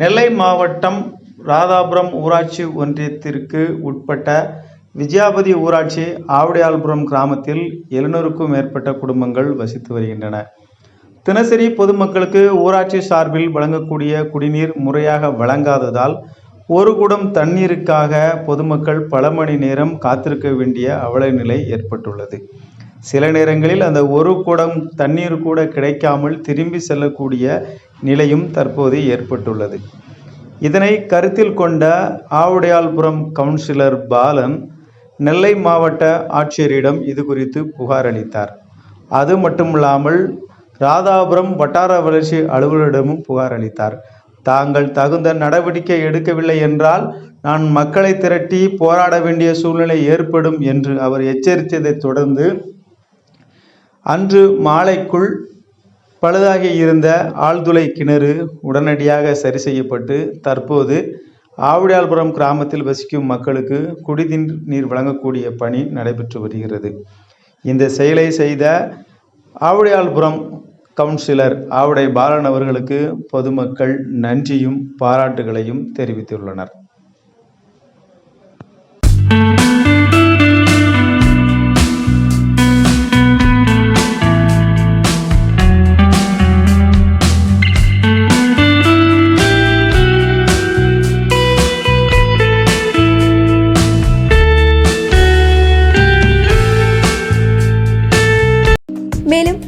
நெல்லை மாவட்டம் ராதாபுரம் ஊராட்சி ஒன்றியத்திற்கு உட்பட்ட விஜயாபதி ஊராட்சி ஆவடியால்புரம் கிராமத்தில் எழுநூறுக்கும் மேற்பட்ட குடும்பங்கள் வசித்து வருகின்றன. தினசரி பொதுமக்களுக்கு ஊராட்சி சார்பில் வழங்கக்கூடிய குடிநீர் முறையாக வழங்காததால் ஒரு குடம் தண்ணீருக்காக பொதுமக்கள் பல மணி நேரம் காத்திருக்க வேண்டிய அவல நிலை ஏற்பட்டுள்ளது. சில நேரங்களில் அந்த ஒரு குடம் தண்ணீர் கூட கிடைக்காமல் திரும்பி செல்லக்கூடிய நிலையும் தற்போது ஏற்பட்டுள்ளது. இதனை கருத்தில் கொண்ட ஆவுடையாள்புரம் கவுன்சிலர் பாலன் நெல்லை மாவட்ட ஆட்சியரிடம் இது குறித்து புகார் அளித்தார். அது மட்டுமில்லாமல் ராதாபுரம் வட்டார வளர்ச்சி அலுவலரிடமும் புகார் அளித்தார். தாங்கள் தகுந்த நடவடிக்கை எடுக்கவில்லை என்றால் நான் மக்களை திரட்டி போராட வேண்டிய சூழ்நிலை ஏற்படும் என்று அவர் எச்சரித்ததைத் தொடர்ந்து அன்று மாலைக்குள் பழுதாகி இருந்த ஆழ்துளை கிணறு உடனடியாக சரி செய்யப்பட்டு தற்போது ஆவுடையாள்புரம் கிராமத்தில் வசிக்கும் மக்களுக்கு குடிநீர் நீர் வழங்கக்கூடிய பணி நடைபெற்று வருகிறது. இந்த செயலை செய்த ஆவுடையாள்புரம் கவுன்சிலர் ஆவுடை பாலன் அவர்களுக்கு பொதுமக்கள் நன்றியும் பாராட்டுகளையும் தெரிவித்துள்ளனர்.